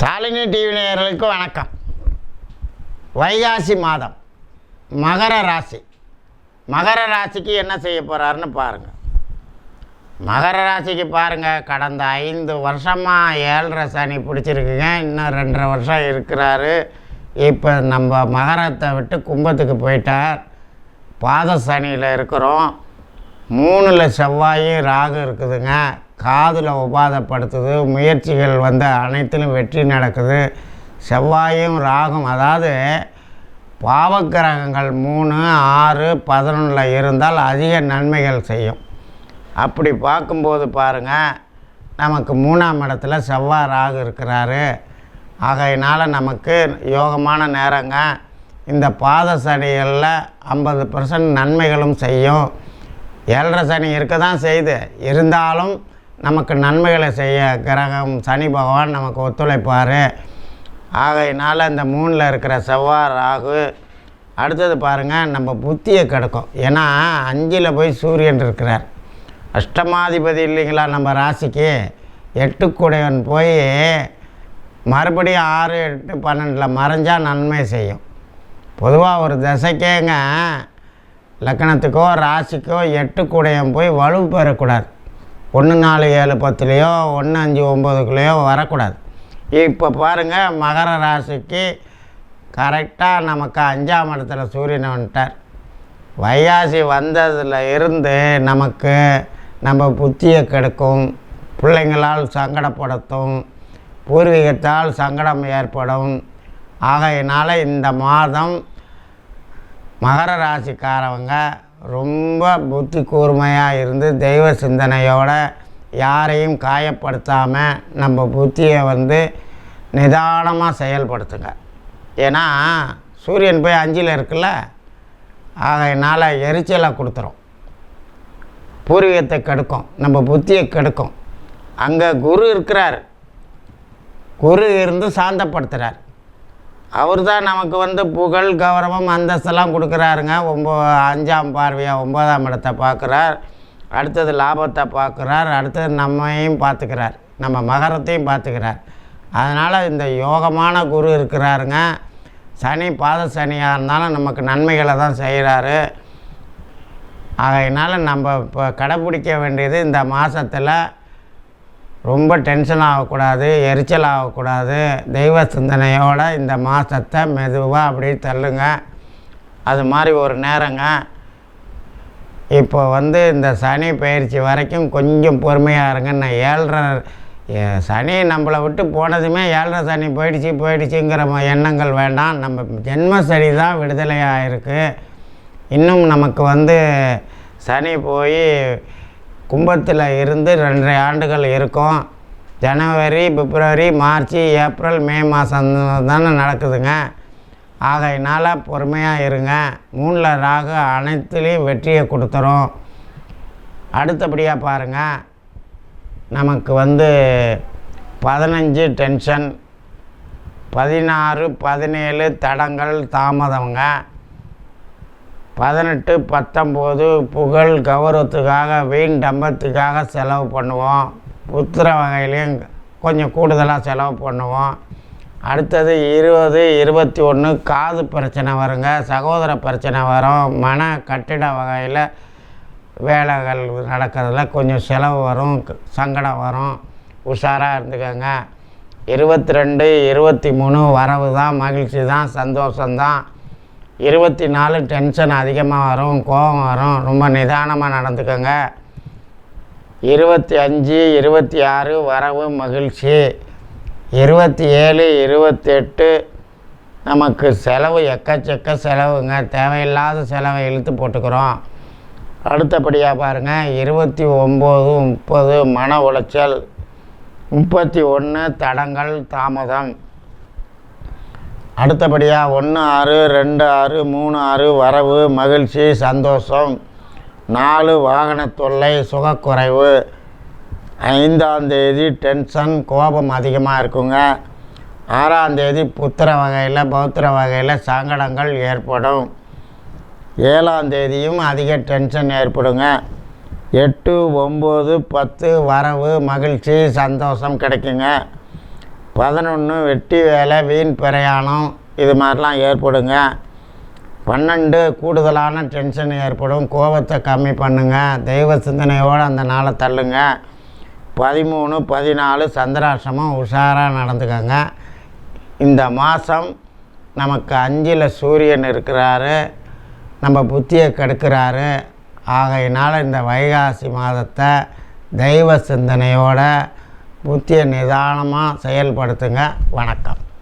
Shalini TV நேயர்களுக்கு வணக்கம். வைகாசி மாதம் மகர ராசி. மகர ராசிக்கு என்ன செய்ய போகிறாருன்னு பாருங்கள் மகர ராசிக்கு பாருங்கள் கடந்த ஐந்து வருஷமாக ஏழரை சனி பிடிச்சிருக்குங்க. இன்னும் ரெண்டரை வருஷம் இருக்கிறாரு. இப்போ நம்ம மகரத்தை விட்டு கும்பத்துக்கு போயிட்டார். பாத சனியில் இருக்கிறோம். மூணில் செவ்வாயும் ராகு இருக்குதுங்க. காதில் உபாதப்படுத்துது முயற்சிகள் வந்து அனைத்திலும் வெற்றி நடக்குது. செவ்வாயும் ராகும் அதாவது பாவக்கிரகங்கள் மூணு ஆறு பதினொன்றில் இருந்தால் அதிக நன்மைகள் செய்யும். அப்படி பார்க்கும்போது பாருங்கள் நமக்கு மூணாம் இடத்துல செவ்வாய் ராகு இருக்கிறாரு. ஆகையினால் நமக்கு யோகமான நேரங்க. இந்த பாத சனிகளில் ஐம்பது பர்சன்ட் நன்மைகளும் செய்யும். ஏழரை சனி இருக்க தான் செய்யுது இருந்தாலும் நமக்கு நன்மைகளை செய்ய கிரகம் சனி பகவான் நமக்கு ஒத்துழைப்பார். ஆகையினால் இந்த மூணில் இருக்கிற செவ்வாய் ராகு அடுத்தது பாருங்கள் நம்ம புத்தியை கிடக்கும். ஏன்னா அஞ்சில் போய் சூரியன் இருக்கிறார். அஷ்டமாதிபதி இல்லைங்களா நம்ம ராசிக்கு? எட்டுக்குடையவன் போய் மறுபடியும் ஆறு எட்டு பன்னெண்டில் மறைஞ்சால் நன்மை செய்யும். பொதுவாக ஒரு திசைக்கேங்க லக்கணத்துக்கோ ராசிக்கோ எட்டுக்குடையன் போய் வலு பெறக்கூடாது. ஒன்று நாலு ஏழு பத்துலேயோ ஒன்று அஞ்சு ஒம்போதுக்குள்ளேயோ வரக்கூடாது. இப்போ பாருங்கள் மகர ராசிக்கு கரெக்டாக நமக்கு அஞ்சாம் இடத்துல சூரியனை வந்துட்டார். வையாசி வந்ததில் இருந்து நமக்கு நம்ம புத்தியை கெடுக்கும் பிள்ளைங்களால் சங்கடப்படுத்தும் பூர்வீகத்தால் சங்கடம் ஏற்படும். ஆகையினால் இந்த மாதம் மகர ராசிக்காரவங்க ரொம்ப புத்தி கூர்மையாக இருந்து தெய்வ சிந்தனையோட யாரையும் காயப்படுத்தாமல் நம்ம புத்தியை வந்து நிதானமாக செயல்படுத்துங்க. ஏன்னா சூரியன் போய் அஞ்சில் இருக்குல்ல? ஆகையினால் எரிச்சலை கொடுத்துரும். பூர்வீகத்தை கெடுக்கும். நம்ம புத்தியை கெடுக்கும். அங்கே குரு இருக்கிறார். குரு இருந்து சாந்தப்படுத்துகிறார் அவர் தான் நமக்கு வந்து புகழ் கௌரவம் அந்தஸ்தெல்லாம் கொடுக்குறாருங்க. ஒம்போ அஞ்சாம் பார்வையாக ஒம்பதாம் இடத்தை பார்க்குறார். அடுத்தது லாபத்தை பார்க்குறார். அடுத்தது நம்மையும் பார்த்துக்கிறார். நம்ம மகரத்தையும் பார்த்துக்கிறார். அதனால் இந்த யோகமான குரு இருக்கிறாருங்க. சனி பாத சனியாக இருந்தாலும் நமக்கு நன்மைகளை தான் செய்கிறாரு. ஆகையினால் நம்ம இப்போ கடைப்பிடிக்க வேண்டியது இந்த மாதத்தில் ரொம்ப டென்ஷன் ஆகக்கூடாது எரிச்சல் ஆகக்கூடாது. தெய்வ சிந்தனையோடு இந்த மாதத்தை மெதுவாக அப்படியே தள்ளுங்க. அது மாதிரி ஒரு நேரங்க. இப்போ வந்து இந்த சனி பயிற்சி வரைக்கும் கொஞ்சம் பொறுமையாக இருங்க. நான் ஏழ்ரை சனி நம்மளை விட்டு போனதுமே ஏழரை சனி போயிடுச்சு போயிடுச்சுங்கிற எண்ணங்கள் வேண்டாம். நம்ம ஜென்ம சனி தான் விடுதலையாக இருக்குது இன்னும் நமக்கு வந்து சனி போய் கும்பத்தில் இருந்து ரெண்டரை ஆண்டுகள் இருக்கும். ஜனவரி பிப்ரவரி மார்ச் ஏப்ரல் மே மாதம் தானே நடக்குதுங்க. ஆகையினால் பொறுமையாக இருங்க. மூணில் ராகு அனைத்துலேயும் வெற்றியை கொடுத்துரும். அடுத்தபடியாக பாருங்கள் நமக்கு வந்து பதினஞ்சு டென்ஷன் பதினாறு பதினேழு தடங்கள் தாமதங்க பதினெட்டு பத்தொம்போது புகழ் கௌரவத்துக்காக வீண் டம்பத்துக்காக செலவு பண்ணுவோம். புத்திர வகையிலையும் கொஞ்சம் கூடுதலாக செலவு பண்ணுவோம். அடுத்தது இருபது இருபத்தி ஒன்று காது பிரச்சனை வருங்க. சகோதர பிரச்சனை வரும். மன கட்டிட வகையில் வேலைகள் நடக்கிறதுல கொஞ்சம் செலவு வரும். க- சங்கடம் வரும். உஷாராக இருந்துக்கோங்க. இருபத்தி ரெண்டு இருபத்தி மூணு வரவு தான் மகிழ்ச்சி தான் சந்தோஷந்தான் இருபத்தி நாலு டென்ஷன் அதிகமாக வரும் கோபம் வரும். ரொம்ப நிதானமாக நடந்துக்கோங்க. இருபத்தி அஞ்சு இருபத்தி ஆறு வரவு மகிழ்ச்சி. இருபத்தி ஏழு இருபத்தெட்டு நமக்கு செலவு எக்கச்சக்க செலவுங்க. தேவையில்லாத செலவை இழுத்து போட்டுக்கிறோம். அடுத்தபடியாக பாருங்கள் இருபத்தி ஒம்பது முப்பது மன உளைச்சல். முப்பத்தி ஒன்று தடங்கள் தாமதம். அடுத்தபடியாக ஒன்று ஆறு ரெண்டு ஆறு மூணு ஆறு வரவு மகிழ்ச்சி சந்தோஷம். நாலு வாகன தொல்லை சுகக்குறைவு. ஐந்தாம் தேதி டென்ஷன் கோபம் அதிகமாக இருக்குங்க. ஆறாம் தேதி புத்திர வகையில் பௌத்திர வகையில் சங்கடங்கள் ஏற்படும். ஏழாம் தேதியும் அதிக டென்ஷன் ஏற்படுங்க. எட்டு ஒம்பது பத்து வரவு மகிழ்ச்சி சந்தோஷம் கிடைக்குங்க. பதினொன்று வெட்டி வேலை வீண் பிரயாணம் இது மாதிரிலாம் ஏற்படுங்க. பன்னெண்டு கூடுதலான டென்ஷன் ஏற்படும். கோபத்தை கம்மி பண்ணுங்கள் தெய்வ சிந்தனையோடு அந்த நாளை தள்ளுங்க. பதிமூணு பதினாலு சந்திராசிரமம் உஷாராக நடந்துக்கங்க. இந்த மாதம் நமக்கு அஞ்சில் சூரியன் இருக்கிறாரு. நம்ம புத்தியை கெடுக்கிறாரு. ஆகையினால் இந்த வைகாசி மாதத்தை தெய்வ சிந்தனையோட புத்தியை நிதானமாக செயல்படுத்துங்க. வணக்கம்.